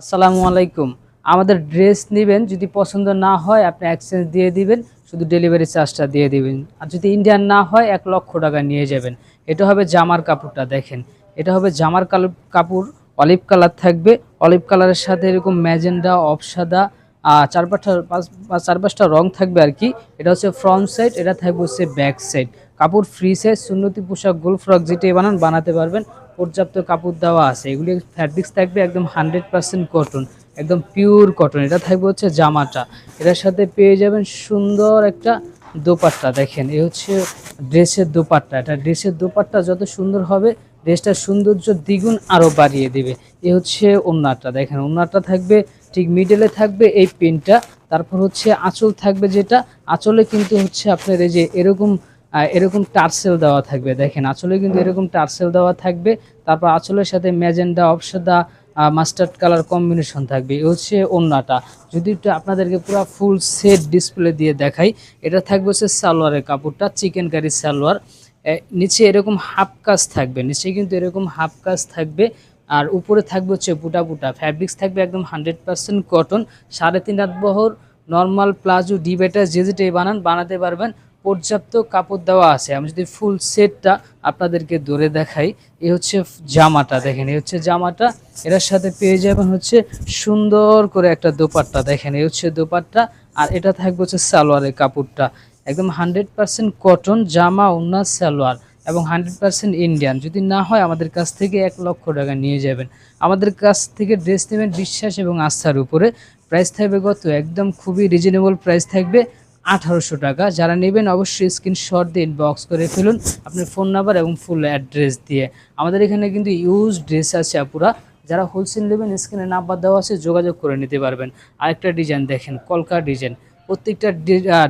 আসসালামু আলাইকুম। আমাদের ড্রেস নেবেন, যদি পছন্দ না হয় আপনি এক্সচেঞ্জ দিয়ে দিবেন, শুধু ডেলিভারি চার্জটা দিয়ে দিবেন। আর যদি ইন্ডিয়ান না হয়, এক লক্ষ টাকা নিয়ে যাবেন। এটা হবে জামার কাপড়টা, দেখেন। এটা হবে জামার কাপড় অলিভ কালার থাকবে। অলিভ কালারের সাথে এরকম ম্যাজেন্ডা অফসাদা আর চার পাঁচটা পাঁচ পাঁচ চার পাঁচটা রং থাকবে আর কি। এটা হচ্ছে ফ্রন্ট সাইড এটা থাকবে হচ্ছে ব্যাক সাইড কাপড় ফ্রি সাইজ সুন্নতি পোশাক, গোল ফ্রক যেটাই বানান, বানাতে পারবেন। পর্যাপ্ত কাপড় দেওয়া আছে, এগুলি ফ্যাব্রিক্স থাকবে একদম হান্ড্রেড পার্সেন্ট কটন একদম পিওর কটন এটা থাকবে হচ্ছে জামাটা। এটার সাথে পেয়ে যাবেন সুন্দর একটা দোপাট্টা, দেখেন, এ হচ্ছে ড্রেসের দোপাট্টা, এটা ড্রেসের দোপাট্টা যত সুন্দর হবে ড্রেসটার সৌন্দর্য দ্বিগুণ আরও বাড়িয়ে দেবে। এ হচ্ছে ওনারটা দেখেন ওনারটা থাকবে, ঠিক মিডলে থাকবে এই পেনটা তারপর হচ্ছে আঁচল থাকবে যেটা, আঁচলে কিন্তু হচ্ছে আপনার এই যে এরকম এরকম টার্সেল দেওয়া থাকবে, দেখেন। আঁচলে কিন্তু এরকম টার্সেল দেওয়া থাকবে। তারপর আঁচলের সাথে ম্যাজেন্ডা, অপসাদা মাস্টার্ড কালার কম্বিনেশন থাকবে। এই হচ্ছে ওন্নাটা। যদি একটু আপনাদেরকে পুরো ফুল সেট ডিসপ্লে দিয়ে দেখাই, এটা থাকবে হচ্ছে সালোয়ারের কাপড়টা, চিকেন কারি সালোয়ার। নিচে এরকম হাফ কাজ থাকবে, নিচে কিন্তু এরকম হাফ কাজ থাকবে। আর উপরে থাকবে হচ্ছে বুটা বুটা ফ্যাব্রিক্স থাকবে একদম হান্ড্রেড পার্সেন্ট কটন। সাড়ে তিন হাত বহর, নর্মাল প্লাজো ডিবেটার যে যেটাই বানান, বানাতে পারবেন। পর্যাপ্ত কাপড় দেওয়া আছে। আমি যদি ফুল সেটটা আপনাদেরকে ধরে দেখাই এ হচ্ছে জামাটা দেখেন, এই হচ্ছে জামাটা এটার সাথে পেয়ে যাবেন হচ্ছে সুন্দর করে একটা দোপাট্টা দেখেন, এই হচ্ছে দোপাট্টা আর এটা থাকবে হচ্ছে সালোয়ারের কাপড়টা। একদম হান্ড্রেড পার্সেন্ট কটন জামা ওনা সালোয়ার এবং হান্ড্রেড পার্সেন্ট ইন্ডিয়ান যদি না হয় আমাদের কাছ থেকে এক লক্ষ টাকা নিয়ে যাবেন। আমাদের কাছ থেকে ড্রেস নেবেন বিশ্বাস এবং আস্থার উপরে। প্রাইস থাকবে কত? একদম খুবই রিজনেবল প্রাইস থাকবে। আঠারোশো টাকা। যারা নেবেন অবশ্যই স্ক্রিনশট দিয়ে ইনবক্স করে ফেলুন আপনার ফোন নাম্বার এবং ফুল অ্যাড্রেস দিয়ে। আমাদের এখানে কিন্তু ইউজ ড্রেস আছে আপুরা। যারা হোলসেল নেবেন স্ক্রিনে নাম্বার দেওয়া আছে, যোগাযোগ করে নিতে পারবেন। আরেকটা ডিজাইন দেখেন কলকা ডিজাইন প্রত্যেকটা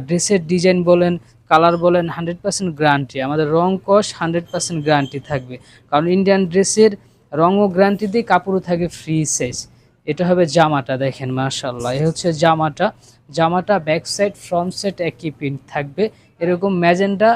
ড্রেসের ডিজাইন বলেন কালার বলেন হান্ড্রেড পার্সেন্ট গ্যারান্টি আমাদের রং কস হান্ড্রেড পার্সেন্ট গ্যারান্টি থাকবে। কারণ ইন্ডিয়ান ড্রেসের রঙও গ্যারান্টি দিয়ে কাপড়ও থাকে ফ্রি সাইজ এটা হবে জামাটা, দেখেন মার্শাল্লাহ এ হচ্ছে জামাটা। জামাটা ব্যাক সাইড ফ্রন্ট সাইড একই প্রিন্ট থাকবে। এরকম ম্যাজেন্ডা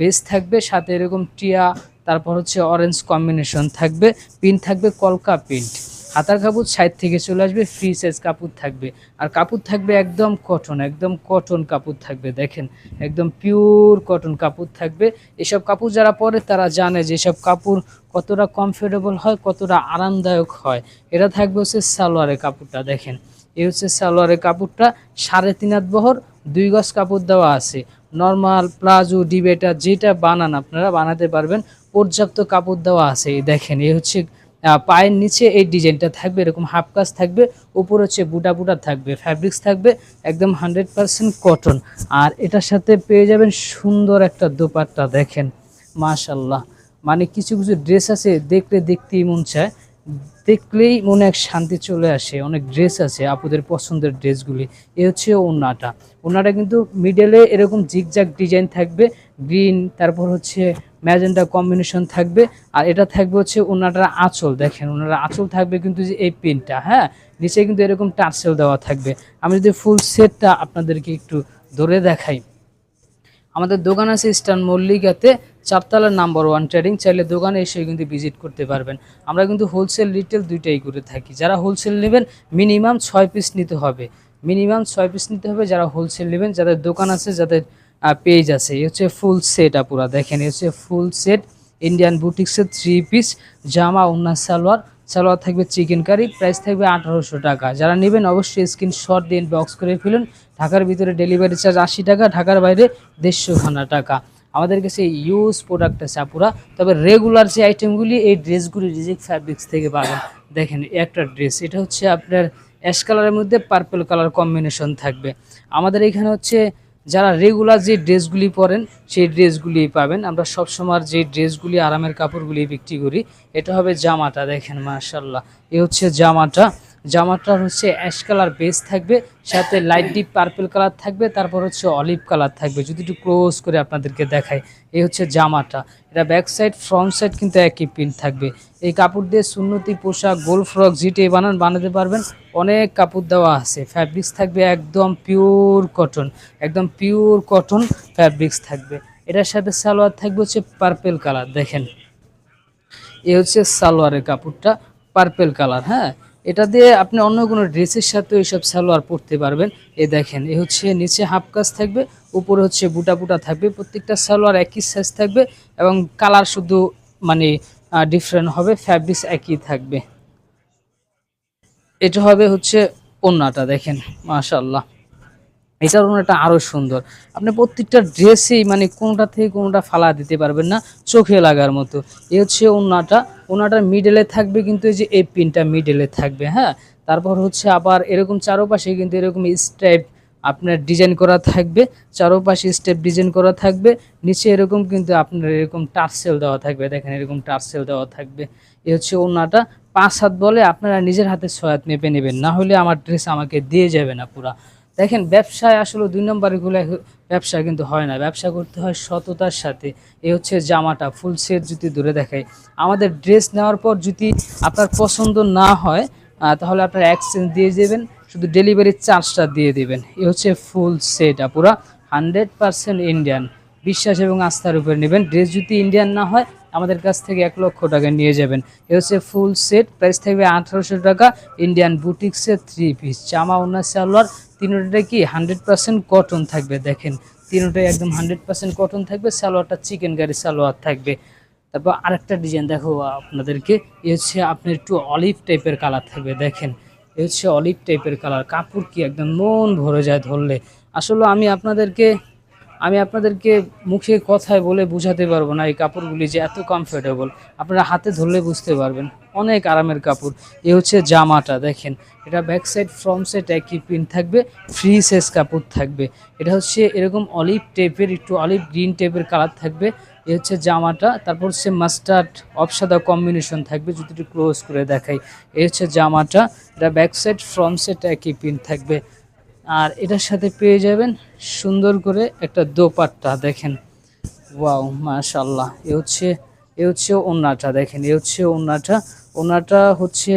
বেস থাকবে, সাথে এরকম টিয়া, তারপর হচ্ছে অরেঞ্জ কম্বিনেশন থাকবে। প্রিন্ট থাকবে কলকা প্রিন্ট হাতার কাপড় সাইড থেকে চলে আসবে ফ্রি সাইজ কাপড় থাকবে। আর কাপড় থাকবে একদম কটন একদম কটন কাপড় থাকবে, দেখেন। একদম পিওর কটন কাপড় থাকবে। এসব কাপড় যারা পরে, তারা জানে যে এসব কাপড় কতটা কমফোর্টেবল হয়, কতটা আরামদায়ক হয়। এটা থাকবে হচ্ছে সালোয়ারের কাপড়টা দেখেন। এই হচ্ছে সালোয়ারের কাপড়টা সাড়ে তিন হাত বহর, দুই গজ কাপড় দেওয়া আছে। নর্মাল প্লাজো ডিবেটা যেটা বানান আপনারা, বানাতে পারবেন। পর্যাপ্ত কাপড় দেওয়া আছে দেখেন। এই হচ্ছে পায়ের নিচে এই ডিজাইনটা থাকবে, এরকম হাফ কাজ থাকবে, উপর হচ্ছে বুটা বুটা থাকবে ফ্যাব্রিক্স থাকবে, একদম হান্ড্রেড পার্সেন্ট কটন আর এটার সাথে পেয়ে যাবেন সুন্দর একটা দোপাট্টা, দেখেন মাশাল্লাহ মানে কিছু কিছু ড্রেস আছে, দেখলে দেখতেই মন চায়, দেখলেই মনে এক শান্তি চলে আসে, অনেক ড্রেস আছে আপুদের পছন্দের ড্রেসগুলি এ হচ্ছে ওনাটা ওনাটা কিন্তু মিডলে এরকম জিগজাগ ডিজাইন থাকবে গ্রিন তারপর হচ্ছে ম্যাজেন্টা কম্বিনেশন থাকবে। আর এটা থাকবে হচ্ছে ওনাটার আঁচল, দেখেন ওনারা আঁচল থাকবে কিন্তু যে এই পিনটা হ্যাঁ? নিচে কিন্তু এরকম টার্সেল দেওয়া থাকবে। আমি যদি ফুল সেটটা আপনাদেরকে একটু ধরে দেখাই। আমাদের দোকান আছে ইস্টার্ন মল্লিকাতে, চারতলার নাম্বার ওয়ান ট্রেডিং চাইলে দোকানে এসে কিন্তু ভিজিট করতে পারবেন। আমরা কিন্তু হোলসেল রিটেল দুইটাই করে থাকি। যারা হোলসেল নেবেন মিনিমাম ছয় পিস নিতে হবে। মিনিমাম ছয় পিস নিতে হবে যারা হোলসেল নেবেন, যাদের দোকান আছে, যাদের পেজ আছে। এই হচ্ছে ফুল সেট আপুরা, দেখেন, এই হচ্ছে ফুল সেট ইন্ডিয়ান বুটিক্সের থ্রি পিস জামা উন্না সালোয়ার। সালোয়ার থাকবে চিকেন কারি প্রাইস থাকবে আঠারোশো টাকা। যারা নেবেন অবশ্যই স্ক্রিনশট দিয়ে বক্স করে ফেলুন। ঢাকার ভিতরে ডেলিভারি চার্জ আশি টাকা, ঢাকার বাইরে দেড়শো খানা টাকা। আমাদের কাছে ইউজ প্রোডাক্ট আছে আপুরা। তবে রেগুলার যে আইটেমগুলি এই ড্রেসগুলি রিজিক ফ্যাব্রিক্স থেকে পাবেন। দেখেন একটা ড্রেস এটা হচ্ছে আপনার অ্যাশ কালারের মধ্যে পার্পল কালার কম্বিনেশন থাকবে। আমাদের এখানে হচ্ছে যারা রেগুলার যে ড্রেসগুলি পরেন, সেই ড্রেসগুলি পাবেন। আমরা সবসময় যে ড্রেসগুলি আরামের কাপড়গুলি বিক্রি করি, এটা হবে জামাটা, দেখেন মাশাল্লাহ এ হচ্ছে জামাটা। জামাটার হচ্ছে অ্যাশ কালার বেস থাকবে, সাথে লাইট ডিপ পার্পল কালার থাকবে, তারপর হচ্ছে অলিভ কালার থাকবে। যদি একটু ক্লোজ করে আপনাদেরকে দেখাই, এই হচ্ছে জামাটা। এটা ব্যাক সাইড ফ্রন্ট সাইড কিন্তু একই প্রিন্ট থাকবে। এই কাপড় দিয়ে সুন্নতি, পোশাক গোল ফ্রক যেটাই বানান, বানাতে পারবেন। অনেক কাপড় দেওয়া আছে। ফ্যাব্রিক্স থাকবে একদম পিওর কটন একদম পিওর কটন ফ্যাব্রিক্স থাকবে। এটার সাথে সালোয়ার থাকবে হচ্ছে পার্পেল কালার, দেখেন। এ হচ্ছে সালোয়ারের কাপড়টা পার্পেল কালার হ্যাঁ? এটা দিয়ে আপনি অন্য কোনো ড্রেসের সাথে এইসব সালোয়ার পরতে পারবেন। এ দেখেন, এ হচ্ছে নিচে হাফ কাজ থাকবে, উপরে হচ্ছে বুটা বুটা থাকবে, প্রত্যেকটা সালোয়ার একই সাইজ থাকবে এবং কালার শুধু মানে ডিফারেন্ট হবে ফ্যাব্রিক্স একই থাকবে। এটা হবে হচ্ছে ওন্নাটা, দেখেন মাশাল্লাহ এটার ওনাটা আরও সুন্দর। আপনি প্রত্যেকটা ড্রেসেই মানে কোনটা থেকে কোনটা ফালা দিতে পারবেন না, চোখে লাগার মতো। এ হচ্ছে ওনাটা ওনাটার মিডলে থাকবে কিন্তু এই যে এই পিনটা মিডলে থাকবে হ্যাঁ? তারপর হচ্ছে আবার এরকম চারোপাশে কিন্তু এরকম স্টেপ আপনার ডিজাইন করা থাকবে, চারোপাশে স্টেপ ডিজাইন করা থাকবে, নিচে এরকম কিন্তু আপনার এরকম টার্সেল দেওয়া থাকবে, দেখেন এরকম টার্সেল দেওয়া থাকবে। এ হচ্ছে ওনাটা, পাঁচ হাত বলে আপনারা নিজের হাতে ছয় হাত মেপে নেবেন, না হলে আমার ড্রেস আমাকে দিয়ে যাবে না পুরা। দেখেন, ব্যবসায় আসলে দুই নম্বর নম্বরগুলো ব্যবসা কিন্তু হয় না। ব্যবসা করতে হয় সততার সাথে। এই হচ্ছে জামাটা, ফুল সেট যদি ধরে দেখায় আমাদের ড্রেস নেওয়ার পর যদি আপনার পছন্দ না হয় তাহলে আপনার এক্সচেঞ্জ দিয়ে দেবেন, শুধু ডেলিভারি চার্জটা দিয়ে দেবেন। এ হচ্ছে ফুল সেট পুরা হান্ড্রেড পারসেন্ট ইন্ডিয়ান বিশ্বাস এবং আস্থার উপরে নেবেন। ড্রেস যদি ইন্ডিয়ান না হয় আমাদের কাছ থেকে এক লক্ষ টাকা নিয়ে যাবেন। এ হচ্ছে ফুল সেট প্রাইস থাকবে আঠারোশো টাকা ইন্ডিয়ান বুটিক্সের থ্রি পিস জামা ওনা সালোয়ার তিনোটা কি হান্ড্রেড পার্সেন্ট কটন থাকবে, দেখেন। তিনোটাই একদম হান্ড্রেড পার্সেন্ট কটন থাকবে, সালোয়ারটা চিকেন কারি সালোয়ার থাকবে। তারপর আরেকটা ডিজাইন দেখো আপনাদেরকে, এ হচ্ছে আপনার একটু অলিভ টাইপের কালার থাকবে, দেখেন। এ হচ্ছে অলিভ টাইপের কালার কাপড় কি একদম মন ভরে যায় ধরলে। আসলে আমি আপনাদেরকে আমি আপনাদেরকে মুখে কথায় বলে বোঝাতে পারব না এই কাপড়গুলি যে এত কমফোর্টেবল আপনারা হাতে ধরলে বুঝতে পারবেন, অনেক আরামের কাপড়। এ হচ্ছে জামাটা, দেখেন। এটা ব্যাক সাইড ফ্রন্ট সাইড একই প্রিন্ট থাকবে ফ্রি সাইজ কাপড় থাকবে। এটা হচ্ছে এরকম অলিভ টাইপের একটু অলিভ গ্রিন টাইপের কালার থাকবে। এ হচ্ছে জামাটা, তারপর হচ্ছে মাস্টার্ড অপসাদা কম্বিনেশন থাকবে, যদি একটু ক্লোজ করে দেখাই। এ হচ্ছে জামাটা, এটা ব্যাক সাইড ফ্রন্ট সাইড একই প্রিন্ট থাকবে। আর এটার সাথে পেয়ে যাবেন সুন্দর করে একটা দোপাট্টা, দেখেন। ওয়াও মাশাল্লাহ এ হচ্ছে এ হচ্ছে ওনাটা দেখেন, এ হচ্ছে ওন্নাটা ওন্নাটা হচ্ছে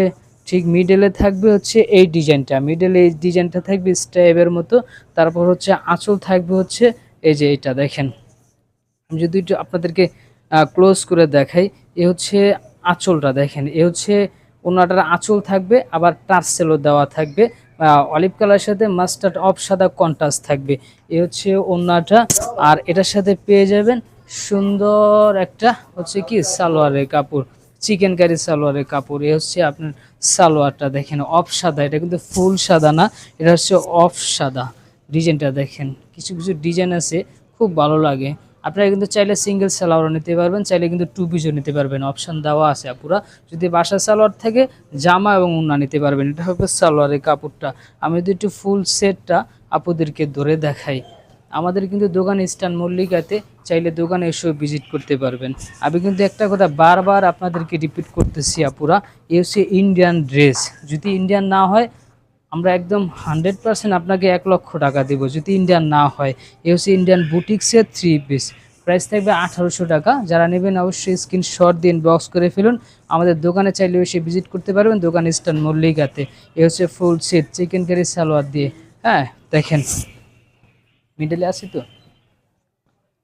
ঠিক মিডলে থাকবে হচ্ছে এই ডিজাইনটা। মিডলে এই ডিজাইনটা থাকবে স্টাইবের মতো। তারপর হচ্ছে আঁচল থাকবে হচ্ছে এই যে এটা, দেখেন। আমি যদি একটু আপনাদেরকে ক্লোজ করে দেখাই, এ হচ্ছে আঁচলটা, দেখেন। এ হচ্ছে ওনাটার আঁচল থাকবে, আবার টার্সেলও দেওয়া থাকবে। অলিভ কালার সাথে মাস্টার্ড অফ সাদা কন্ট্রাস্ট থাকবে। এ হচ্ছে ওনাটা আর এটার সাথে পেয়ে যাবেন সুন্দর একটা হচ্ছে কি সালোয়ারের কাপড়। চিকেন কারি সালোয়ারের কাপড়। এ হচ্ছে আপনার সালোয়ারটা দেখেন অফ সাদা। এটা কিন্তু ফুল সাদা না, এটা হচ্ছে অফ সাদা। ডিজাইনটা দেখেন। কিছু কিছু ডিজাইন আছে, খুব ভালো লাগে। আপনারা কিন্তু চাইলে সিঙ্গেল সালোয়ারও নিতে পারবেন, চাইলে কিন্তু টু পিসও নিতে পারবেন। অপশান দেওয়া আছে আপুরা। যদি বাসা সালোয়ার থেকে জামা এবং উন্না নিতে পারবেন, এটা হবে সালোয়ারের কাপড়টা। আমি যদি একটু ফুল সেটটা আপুদেরকে ধরে দেখাই। আমাদের কিন্তু দোকান ইস্টার্ন মল্লিকাতে চাইলে দোকানে এসেও ভিজিট করতে পারবেন। আমি কিন্তু একটা কথা বারবার আপনাদেরকে রিপিট করতেছি আপুরা এ হচ্ছে ইন্ডিয়ান ড্রেস যদি ইন্ডিয়ান না হয় আমরা একদম হান্ড্রেড পার্সেন্ট আপনাকে এক লক্ষ টাকা দেবো যদি ইন্ডিয়ান না হয়। এ হচ্ছে ইন্ডিয়ান বুটিক্সের থ্রি পিস প্রাইস থাকবে আঠারোশো টাকা। যারা নেবেন অবশ্যই স্ক্রিনশট দিন বক্স করে ফেলুন। আমাদের দোকানে চাইলে এসে ভিজিট করতে পারবেন দোকান ইস্টার্ন মল্লিকাতে। এ হচ্ছে full set chikankari salwar দিয়ে। হ্যাঁ দেখেন। মিডলে আছি তো।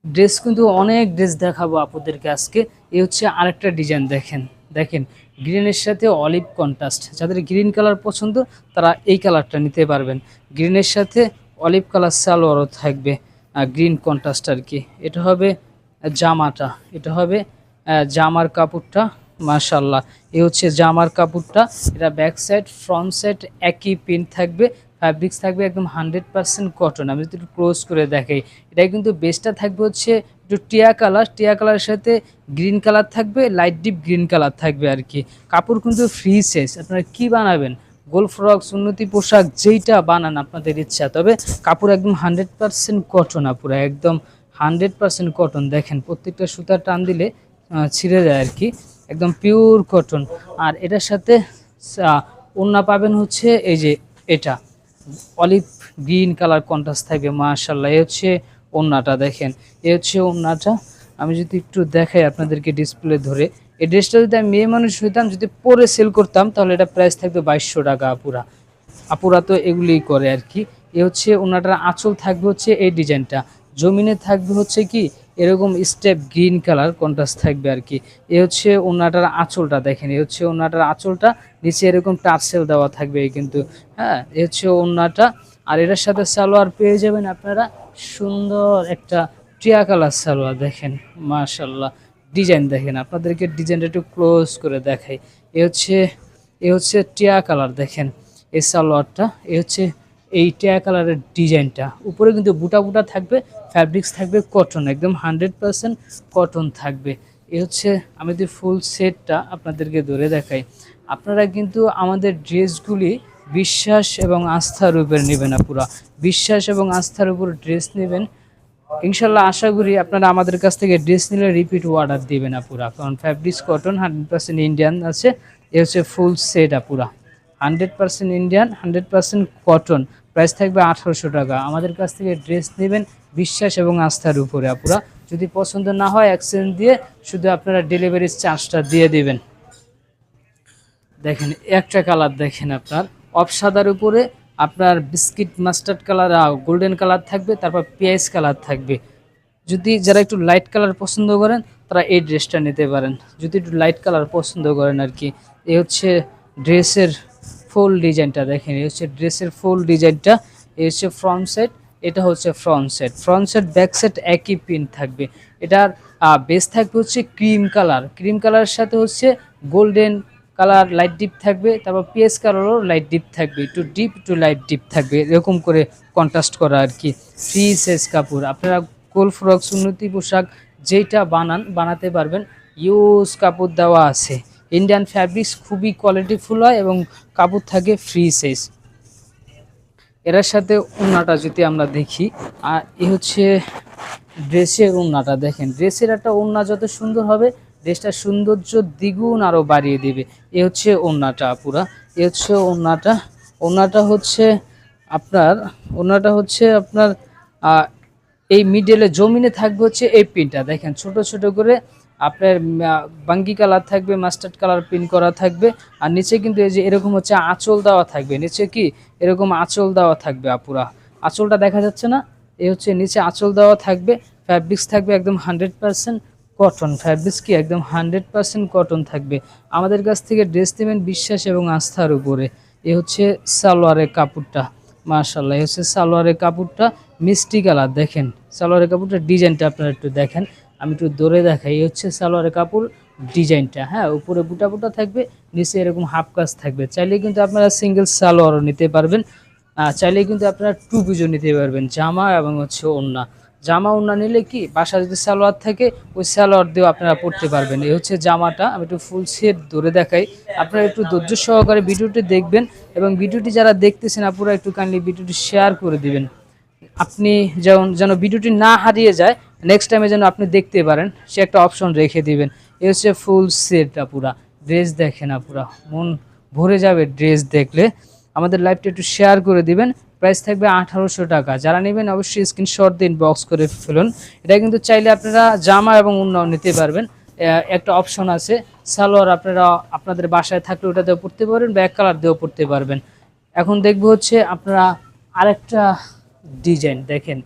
ড্রেস কিন্তু অনেক ড্রেস দেখাবো আপুদেরকে আজকে। এ হচ্ছে আরেকটা ডিজাইন দেখেন। দেখেন গ্রিনের সাথে অলিভ কন্ট্রাস্ট যাদের গ্রিন কালার পছন্দ, তারা এই কালারটা নিতে পারবেন। গ্রিনের সাথে অলিভ কালার সালোয়ারও থাকবে গ্রিন কন্ট্রাস্ট আর কি। এটা হবে জামাটা, এটা হবে জামার কাপড়টা মাশাল্লাহ এ হচ্ছে জামার কাপড়টা, এটা ব্যাক সাইড ফ্রন্ট সাইড একই প্রিন্ট থাকবে ফ্যাব্রিক্স থাকবে একদম হান্ড্রেড পার্সেন্ট কটন আমি যদি একটু ক্লোজ করে দেখাই এটা কিন্তু বেসটা থাকবে হচ্ছে একটু টিয়া কালার, টিয়া কালারের সাথে গ্রিন কালার থাকবে লাইট ডিপ গ্রিন কালার থাকবে আর কি। কাপড় কিন্তু ফ্রি সাইজ আপনারা কি বানাবেন? গোল ফ্রক উন্নতি পোশাক, যেইটা বানান আপনাদের ইচ্ছা। তবে কাপড় একদম হান্ড্রেড পার্সেন্ট কটন আপুরা, একদম হান্ড্রেড পার্সেন্ট কটন দেখেন, প্রত্যেকটা সুতার টান দিলে ছিঁড়ে যায় আর কি। একদম পিওর কটন আর এটার সাথে ওড়না পাবেন হচ্ছে এই যে এটা অলিভ গ্রিন কালার কন্ট্রাস্ট থাকবে মাশাল্লাহ এ হচ্ছে ওড়নাটা দেখেন। এ হচ্ছে ওড়নাটা আমি যদি একটু দেখাই আপনাদেরকে ডিসপ্লে ধরে। এই ড্রেসটা যদি আমি মেয়ে মানুষ হইতাম, যদি পরে সেল করতাম, তাহলে এটা প্রাইস থাকবে বাইশশো টাকা আপুরা। আপুরা তো এগুলিই করে আর কি। এ হচ্ছে ওনাটার আঁচল থাকবে হচ্ছে এই ডিজাইনটা। জমিনে থাকবে হচ্ছে কি, এরকম স্টেপ গ্রিন কালার কন্ট্রাস্ট থাকবে আর কি। এ হচ্ছে ওনাটার আঁচলটা দেখেন। এ হচ্ছে ওনাটার আঁচলটা, নিচে এরকম টার্সেল দেওয়া থাকবে কিন্তু। হ্যাঁ এ হচ্ছে ওনাটা আর এটার সাথে সালোয়ার পেয়ে যাবেন আপনারা। সুন্দর একটা টিয়া কালার সালোয়ার দেখেন মাশাল্লাহ ডিজাইন দেখেন, আপনাদেরকে ডিজাইনটা একটু ক্লোজ করে দেখাই। এ হচ্ছে এ হচ্ছে টিয়া কালার দেখেন এই সালোয়ারটা, এ হচ্ছে এই টিয়া কালারের ডিজাইনটা। উপরে কিন্তু বুটা বুটা থাকবে ফ্যাব্রিক্স থাকবে কটন একদম হান্ড্রেড পারসেন্ট কটন থাকবে। এ হচ্ছে, আমি যদি ফুল সেটটা আপনাদেরকে ধরে দেখাই, আপনারা কিন্তু আমাদের ড্রেসগুলি বিশ্বাস এবং আস্থার উপর নেবেন না পুরা বিশ্বাস এবং আস্থার উপর ড্রেস নেবেন। ইনশাল্লাহ আশা করি আপনারা আমাদের কাছ থেকে ড্রেস নিলে রিপিট অর্ডার দিবেন না পুরা কারণ fabrics cotton hundred percent Indian আছে। এ হচ্ছে ফুল সেট পুরা hundred percent Indian hundred percent cotton price থাকবে আঠারোশো টাকা। আমাদের কাছ থেকে ড্রেস নেবেন বিশ্বাস এবং আস্থার উপরে আপুরা। যদি পছন্দ না হয় এক্সচেঞ্জ দিয়ে শুধু আপনারা ডেলিভারি চার্জটা দিয়ে দেবেন। দেখেন, একটা কালার দেখেন আপনার। অফ সাদার উপরে আপনার biscuit, mustard colour golden colour থাকবে, তারপর পেঁয়াজ কালার থাকবে। যদি যারা একটু লাইট কালার পছন্দ করেন, তারা এই ড্রেসটা নিতে পারেন। যদি একটু লাইট কালার পছন্দ করেন আর কি, এ হচ্ছে ড্রেসের ফুল ডিজাইনটা দেখেন এই হচ্ছে ড্রেসের ফুল ডিজাইনটা এই হচ্ছে ফ্রন্ট সাইড এটা হচ্ছে front side front side back side একই প্রিন্ট থাকবে। এটার বেস থাকবে হচ্ছে ক্রিম কালার ক্রিম কালারের সাথে হচ্ছে গোল্ডেন কালার লাইট ডিপ থাকবে, তারপর পিএস কালারও লাইট ডিপ থাকবে, একটু ডিপ একটু লাইট ডিপ থাকবে, এরকম করে কন্ট্রাস্ট করা আর কি। ফ্রি সাইজ কাপড়, আপনারা কোল ফ্রক সুন্নতি পোশাক যেটা বানান, বানাতে পারবেন ইউজ কাপড় দেওয়া আছে। ইন্ডিয়ান ফ্যাব্রিক্স খুবই কোয়ালিটিফুল হয় এবং কাপড় থাকে ফ্রি সাইজ এরার সাথে ওড়নাটা যদি আমরা দেখি আর এ হচ্ছে ড্রেসের ওড়নাটা দেখেন। ড্রেসের একটা ওড়না যত সুন্দর হবে ড্রেসটার সৌন্দর্য দ্বিগুণ আরও বাড়িয়ে দেবে। এ হচ্ছে ওড়নাটা পুরা এ হচ্ছে ওড়নাটা। ওড়নাটা হচ্ছে আপনার, ওড়নাটা হচ্ছে আপনার এই মিডলে জমিনে থাকবে হচ্ছে এই পিনটা দেখেন, ছোট ছোট করে আপনার বাঙ্গি কালার থাকবে মাস্টার্ড কালার পিন করা থাকবে। আর নিচে কিন্তু এই যে এরকম হচ্ছে আঁচল দেওয়া থাকবে। নিচে কি? এরকম আঁচল দেওয়া থাকবে, আপুরা। আঁচলটা দেখা যাচ্ছে না? এ হচ্ছে নিচে আঁচল দেওয়া থাকবে। ফ্যাব্রিক্স থাকবে একদম হান্ড্রেড পার্সেন্ট কটন ফ্যাব্রিক্স কি একদম হান্ড্রেড পার্সেন্ট কটন থাকবে। আমাদের কাছ থেকে ড্রেস নেবেন বিশ্বাস এবং আস্থার উপরে। এ হচ্ছে সালোয়ারের কাপড়টা মার্শাল্লাহ হচ্ছে সালোয়ারের কাপড়টা, মিষ্টি কালার, দেখেন। সালোয়ারের কাপড়টা ডিজাইনটা আপনারা একটু দেখেন, আমি একটু দৌড়ে দেখাই এই হচ্ছে সালোয়ারের কাপড় ডিজাইনটা হ্যাঁ উপরে বুটা বুটা থাকবে, নিচে এরকম হাফ কাজ থাকবে। চাইলে কিন্তু আপনারা সিঙ্গেল সালোয়ারও নিতে পারবেন চাইলে কিন্তু আপনারা টু পিজও নিতে পারবেন, জামা এবং হচ্ছে ওড়না। জামা ওড়না নিলে কি বাসা যদি সালোয়ার থাকে, ওই সালোয়ার দিয়েও আপনারা পরতে পারবেন। এই হচ্ছে জামাটা, আমি একটু ফুল সেট ধরে দেখাই। আপনারা একটু ধৈর্য সহকারে ভিডিওটি দেখবেন এবং ভিডিওটি যারা দেখতেছেন আপনারা একটু কাইন্ডলি ভিডিওটি শেয়ার করে দিবেন। আপনি যেমন, যেন ভিডিওটি না হারিয়ে যায় নেক্সট টাইমে যেন আপনি দেখতে পারেন, সে একটা অপশন রেখে দিবেন। এ হচ্ছে ফুল সেটটা পুরা ড্রেস দেখে না পুরা মন ভরে যাবে ড্রেস দেখলে। আমাদের লাইভটা একটু শেয়ার করে দিবেন। প্রাইস থাকবে আঠারোশো টাকা। যারা নেবেন অবশ্যই স্ক্রিনশট দিন বক্স করে ফেলুন। এটা কিন্তু চাইলে আপনারা জামা এবং অন্যান্য নিতে পারবেন। একটা অপশন আছে, সালোয়ার আপনারা আপনাদের বাসায় থাকলে ওটা দিয়েও পড়তে পারবেন ব্যাক কালার দিয়েও পড়তে পারবেন। এখন দেখব হচ্ছে আপনারা আরেকটা ডিজাইন দেখেন।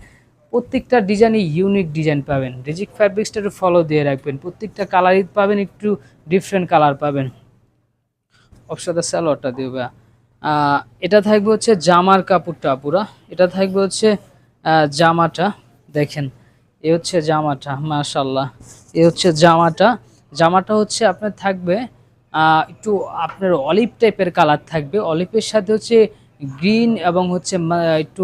প্রত্যেকটা ডিজাইনে ইউনিক ডিজাইন পাবেন। রিজিক ফ্যাব্রিক্সটা একটু ফলো দিয়ে রাখবেন। প্রত্যেকটা কালারই পাবেন, একটু ডিফারেন্ট কালার পাবেন। অপসাদা সালোয়ারটা দেবে এটা থাকবে হচ্ছে জামার কাপড়টা পুরা এটা থাকবে হচ্ছে জামাটা, দেখেন। এ হচ্ছে জামাটা মাশাল্লাহ এ হচ্ছে জামাটা। জামাটা হচ্ছে আপনার থাকবে একটু আপনার অলিভ টাইপের কালার থাকবে। অলিভের সাথে হচ্ছে গ্রিন এবং হচ্ছে একটু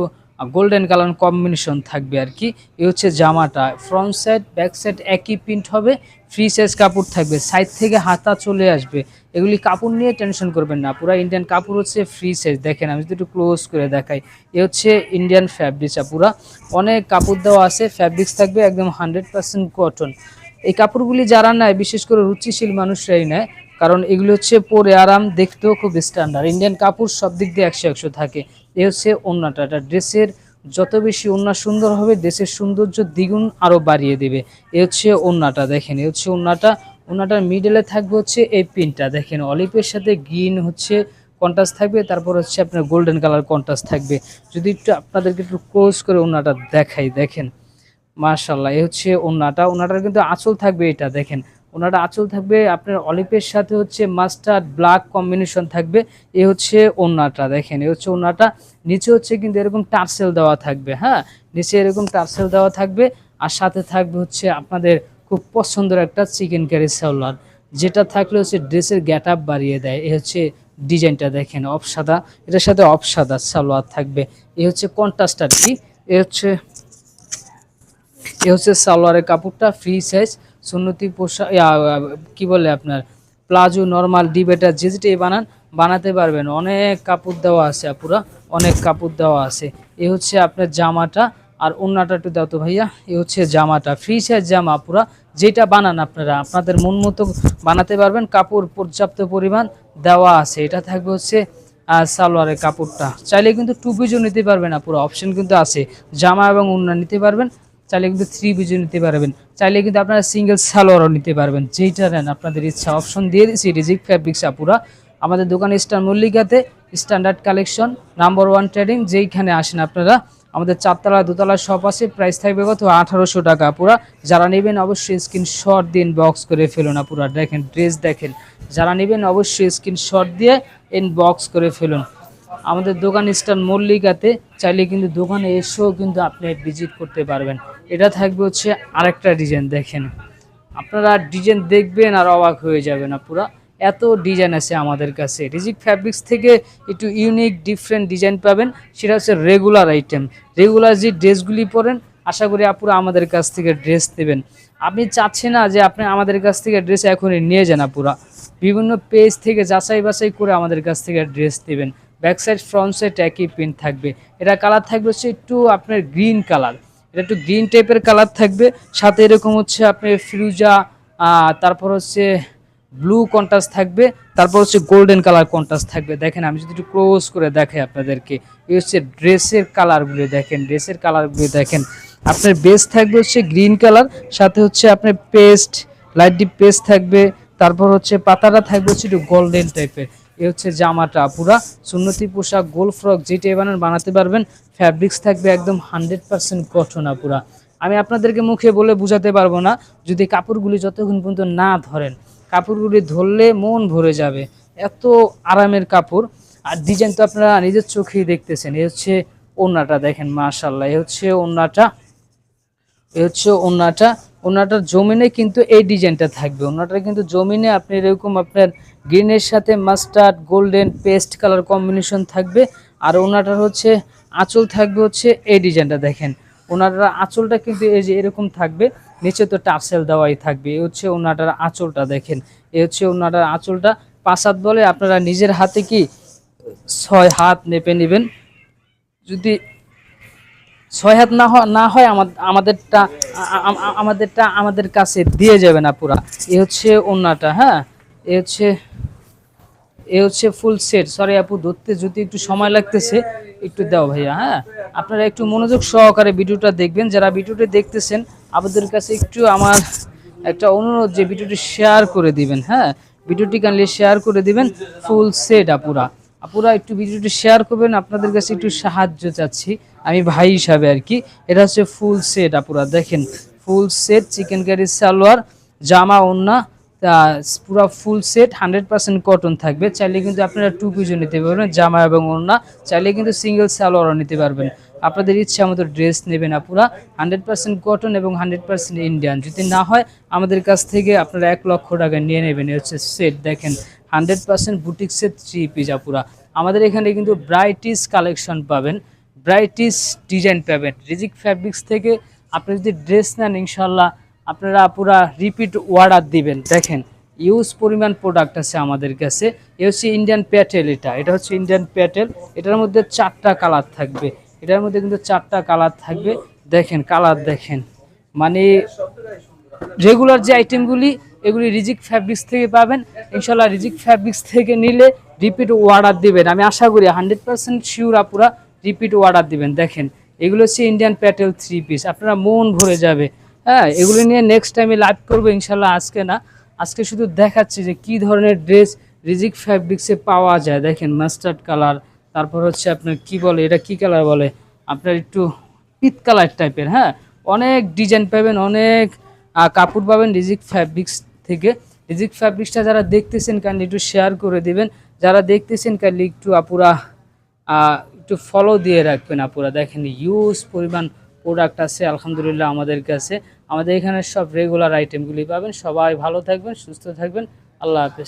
গোল্ডেন কালার কম্বিনেশন থাকবে আর কি। এই হচ্ছে জামাটা। ফ্রন্ট সাইড ব্যাক সাইড একই প্রিন্ট হবে। ফ্রি সাইজ কাপড় থাকবে। সাইড থেকে হাতা চলে আসবে। এগুলি কাপড় নিয়ে টেনশন করবেন না। পুরো ইন্ডিয়ান কাপড় হচ্ছে ফ্রি সাইজ দেখেন, আমি যদি একটু ক্লোজ করে দেখাই। এ হচ্ছে ইন্ডিয়ান ফ্যাব্রিক্সা পুরা। অনেক কাপড় দেওয়া আছে। ফ্যাব্রিক্স থাকবে একদম হান্ড্রেড পার্সেন্ট কটন এই কাপড়গুলি যারা নেয়, বিশেষ করে রুচিশীল মানুষরাই নেয় কারণ এগুলো হচ্ছে পরে আরাম দেখতেও খুব স্ট্যান্ডার্ড ইন্ডিয়ান কাপড় সব দিক দিয়ে একশো একশো থাকে। এ হচ্ছে ওড়নাটা। এটা ড্রেসের যত বেশি ওড়না সুন্দর হবে, ড্রেসের সৌন্দর্য দ্বিগুণ আরও বাড়িয়ে দেবে। এ হচ্ছে ওড়নাটা, দেখেন। এ হচ্ছে ওড়নাটা। ওড়নাটার মিডলে থাকবে হচ্ছে এই পিনটা দেখেন। অলিভের সাথে গ্রিন হচ্ছে কন্ট্রাস্ট থাকবে, তারপর হচ্ছে আপনার গোল্ডেন কালার কন্ট্রাস্ট থাকবে। যদি একটু আপনাদেরকে একটু ক্লোজ করে ওড়নাটা দেখাই, দেখেন। মার্শাল্লাহ এ হচ্ছে ওনাটা ওনাটার কিন্তু আঁচল থাকবে এটা, দেখেন। ওনাটা আঁচল থাকবে, আপনার অলিপের সাথে হচ্ছে মাস্টার্ড ব্ল্যাক কম্বিনেশন থাকবে, এ হচ্ছে ওনাটা দেখেন, এ হচ্ছে ওনাটা নিচে হচ্ছে কিন্তু এরকম টার্সেল দেওয়া থাকবে হ্যাঁ? নিচে এরকম টার্সেল দেওয়া থাকবে, আর সাথে থাকবে হচ্ছে আপনাদের খুব পছন্দের একটা চিকেন কারি সালোয়ার যেটা থাকলে হচ্ছে ড্রেসের গ্যাট আপ বাড়িয়ে দেয়, এ হচ্ছে ডিজাইনটা দেখেন, অফ সাদা, এটার সাথে অফ সাদা সালোয়ার থাকবে, এ হচ্ছে কন্ট্রাস্ট আর কি এ হচ্ছে এ হচ্ছে সালোয়ারের কাপড়টা ফ্রি সাইজ সুন্নতি পোশাক কি বলে আপনার, প্লাজো, নর্মাল, ডিবেটা যে যেটাই বানান, বানাতে পারবেন। অনেক কাপড় দেওয়া আছে পুরা অনেক কাপড় দেওয়া আছে। এ হচ্ছে আপনার জামাটা, আর অন্যটা একটু দাও তো ভাইয়া। এ হচ্ছে জামাটা, ফ্রি সাইজ জামা পুরা যেটা বানান আপনারা, আপনাদের মন মতো বানাতে পারবেন। কাপড় পর্যাপ্ত পরিমাণ দেওয়া আছে। এটা থাকবে হচ্ছে আর সালোয়ারের কাপড়টা। চাইলে কিন্তু টুপিজও নিতে পারবেন না পুরো অপশন কিন্তু আছে। জামা এবং উন্না নিতে পারবেন। চাইলে কিন্তু থ্রি পিজও নিতে পারবেন। চাইলে কিন্তু আপনারা সিঙ্গেল সালোয়ারও নিতে পারবেন। যেইটা নেন আপনাদের ইচ্ছা অপশন দিয়ে দিচ্ছি রিজিক ফ্যাব্রিক্স আপুরা। আমাদের দোকান star মল্লিকাতে standard collection number one trading যেইখানে আসেন আপনারা। আমাদের চারতলা, দোতলা শপ আছে প্রাইস থাকবে কত? আঠারোশো টাকা পুরা যারা নেবেন অবশ্যই স্ক্রিন শট দিন বক্স করে ফেলুন পুরা দেখেন ড্রেস দেখেন। যারা নেবেন অবশ্যই স্ক্রিন শট দিয়ে ইন বক্স করে ফেলুন। আমাদের দোকান স্টার মল্লিকাতে, চাইলে কিন্তু দোকানে এসেও কিন্তু আপনি ভিজিট করতে পারবেন। এটা থাকবে হচ্ছে আরেকটা ডিজাইন, দেখেন। আপনারা ডিজাইন দেখবেন আর অবাক হয়ে যাবেন না পুরা। এত ডিজাইন আছে আমাদের কাছে। রিজিক ফ্যাব্রিক্স থেকে একটু ইউনিক ডিফারেন্ট ডিজাইন পাবেন। সেটা হচ্ছে রেগুলার আইটেম রেগুলার যে ড্রেসগুলি পরেন, আশা করি আপুরা আমাদের কাছ থেকে ড্রেস দেবেন আপনি চাচ্ছেন না যে আপনি আমাদের কাছ থেকে ড্রেস এখনই নিয়ে যান আপুরা। বিভিন্ন পেজ থেকে যাচাই বাছাই করে আমাদের কাছ থেকে ড্রেস দেবেন ব্যাক সাইড ফ্রন্ট সাইড একই প্রিন্ট থাকবে। এটা কালার থাকবে হচ্ছে একটু আপনার গ্রিন কালার এটা একটু গ্রিন টাইপের কালার থাকবে। সাথে এরকম হচ্ছে আপনি ফিরুজা তারপর হচ্ছে ব্লু কন্ট্রাস্ট থাকবে। তারপর হচ্ছে গোল্ডেন কালার কন্ট্রাস্ট থাকবে। দেখেন, আমি যদি একটু ক্লোজ করে দেখাই আপনাদেরকে, এই হচ্ছে ড্রেসের কালারগুলো দেখেন ড্রেসের কালারগুলো দেখেন। আপনার বেস থাকবে হচ্ছে গ্রিন কালার সাথে হচ্ছে আপনার পেস্ট লাইট ডিপ পেস্ট থাকবে। তারপর হচ্ছে পাতাটা থাকবে হচ্ছে একটু গোল্ডেন টাইপের এ হচ্ছে জামাটা। পুরা সুন্নতি পোশাক, গোল ফ্রক, যেটা বানান বানাতে পারবেন ফ্যাব্রিক্স থাকবে একদম হান্ড্রেড পার্সেন্ট কঠনা পুরা। আমি আপনাদেরকে মুখে বলে বোঝাতে পারব না, যদি কাপড়গুলি যতক্ষণ পর্যন্ত না ধরেন, কাপড়গুলি ধরলে মন ভরে যাবে। এত আরামের কাপড়। আর ডিজাইন তো আপনারা নিজের চোখেই দেখতেছেন। এ হচ্ছে ওন্নাটা দেখেন মাশাল্লাহ এ হচ্ছে ওন্নাটা এ হচ্ছে ওন্নাটা ওন্নাটার জমিনে কিন্তু এই ডিজাইনটা থাকবে। ওন্নাটার কিন্তু জমিনে আপনি এরকম আপনার গ্রিনের সাথে mustard golden paste colour combination থাকবে। আর ওনাটার হচ্ছে আঁচল থাকবে হচ্ছে এই ডিজাইনটা দেখেন। ওনাটার আঁচলটা কিন্তু এই যে এরকম থাকবে। নিচে তো টার্সেল দেওয়াই থাকবে। এ হচ্ছে ওনাটার আঁচলটা দেখেন। এ হচ্ছে ওনাটার আঁচলটা। পাঁচ হাত বলে আপনারা নিজের হাতে কি ছয় হাত নেপে নেবেন। যদি ছয় হাত না হয় না হয় আমা- আমাদেরটা আমাদেরটা আমাদের কাছে দিয়ে যাবে না পুরা। এ হচ্ছে ওন্নাটা হ্যাঁ? এ হচ্ছে এ হচ্ছে ফুল সেট সরি আপু, ধরতে যদি একটু সময় লাগতেছে, একটু দাও ভাইয়া হ্যাঁ? আপনারা একটু মনোযোগ সহকারে ভিডিওটা দেখবেন। যারা ভিডিওটা দেখতেছেন আপনাদের কাছে একটু আমার একটা অনুরোধ যে ভিডিওটি শেয়ার করে দিবেন হ্যাঁ? ভিডিওটি কাইন্ডলি শেয়ার করে দিবেন ফুল সেট আপুরা। আপুরা একটু ভিডিওটি শেয়ার করবেন, আপনাদের কাছে একটু সাহায্য চাচ্ছি। আমি ভাই হিসাবে আর কি, এটা হচ্ছে ফুল সেট আপুরা দেখেন full set chikankari salwar, জামা, ওন্না পুরো full set hundred percent cotton থাকবে। চাইলে কিন্তু আপনারা টু পিসও নিতে পারবেন, জামা এবং ওড়না চাইলে কিন্তু সিঙ্গেল সালোয়ারও নিতে পারবেন। আপনাদের ইচ্ছা মতো ড্রেস নেবেন আপুরা হান্ড্রেড পার্সেন্ট কটন এবং হান্ড্রেড পার্সেন্ট ইন্ডিয়ান যদি না হয়, আমাদের কাছ থেকে আপনারা এক লক্ষ টাকা নিয়ে নেবেন হচ্ছে সেট দেখেন। Hundred percent boutique set three piece আপুরা। আমাদের এখানে কিন্তু ব্রাইটিস কালেকশন পাবেন। ব্রাইটিস ডিজাইন পাবেন রিজিক ফ্যাব্রিক্স থেকে আপনি যদি ড্রেস নেন ইনশাল্লাহ আপনারা পুরা রিপিট অর্ডার দিবেন। দেখেন ইউজ পরিমাণ প্রোডাক্ট আছে আমাদের কাছে। এ হচ্ছে ইন্ডিয়ান প্যাটেল এটা। এটা হচ্ছে ইন্ডিয়ান প্যাটেল এটার মধ্যে চারটা কালার থাকবে। এটার মধ্যে কিন্তু চারটা কালার থাকবে। দেখেন কালার দেখেন। মানে রেগুলার যে আইটেমগুলি এগুলি রিজিক ফ্যাব্রিক্স থেকে পাবেন। ইনশাল্লাহ রিজিক ফ্যাব্রিক্স থেকে নিলে রিপিট অর্ডার দিবেন। আমি আশা করি হান্ড্রেড পার্সেন্ট শিওর আপুরা রিপিট অর্ডার দিবেন, দেখেন। এগুলো হচ্ছে ইন্ডিয়ান প্যাটেল থ্রি পিস আপনারা মন ভরে যাবে। হ্যাঁ এগুলো নিয়ে নেক্সট টাইমে লাইভ করব, ইনশাল্লাহ আজকে না। আজকে শুধু দেখাচ্ছি যে কি ধরনের ড্রেস রিজিক ফ্যাব্রিক্সে পাওয়া যায়। দেখেন মাস্টার্ড কালার তারপর হচ্ছে আপনার কি বলে, এটা কি কালার বলে? আপনার একটু পিত কালার টাইপের হ্যাঁ? অনেক ডিজাইন পাবেন, অনেক কাপড় পাবেন রিজিক ফ্যাব্রিক্স থেকে। রিজিক ফ্যাব্রিক্সটা যারা দেখতেছেন কাইন্ডলি একটু শেয়ার করে দিবেন। যারা দেখতেছেন কাইন্ডলি একটু আপুরা একটু ফলো দিয়ে রাখবেন আপুরা। দেখেন ইউজ পরিমাণ প্রোডাক্ট আছে, আলহামদুলিল্লাহ আমাদের কাছে। আমাদের এখানে সব রেগুলার আইটেমগুলি পাবেন। সবাই ভালো থাকবেন, সুস্থ থাকবেন। আল্লাহ হাফেজ।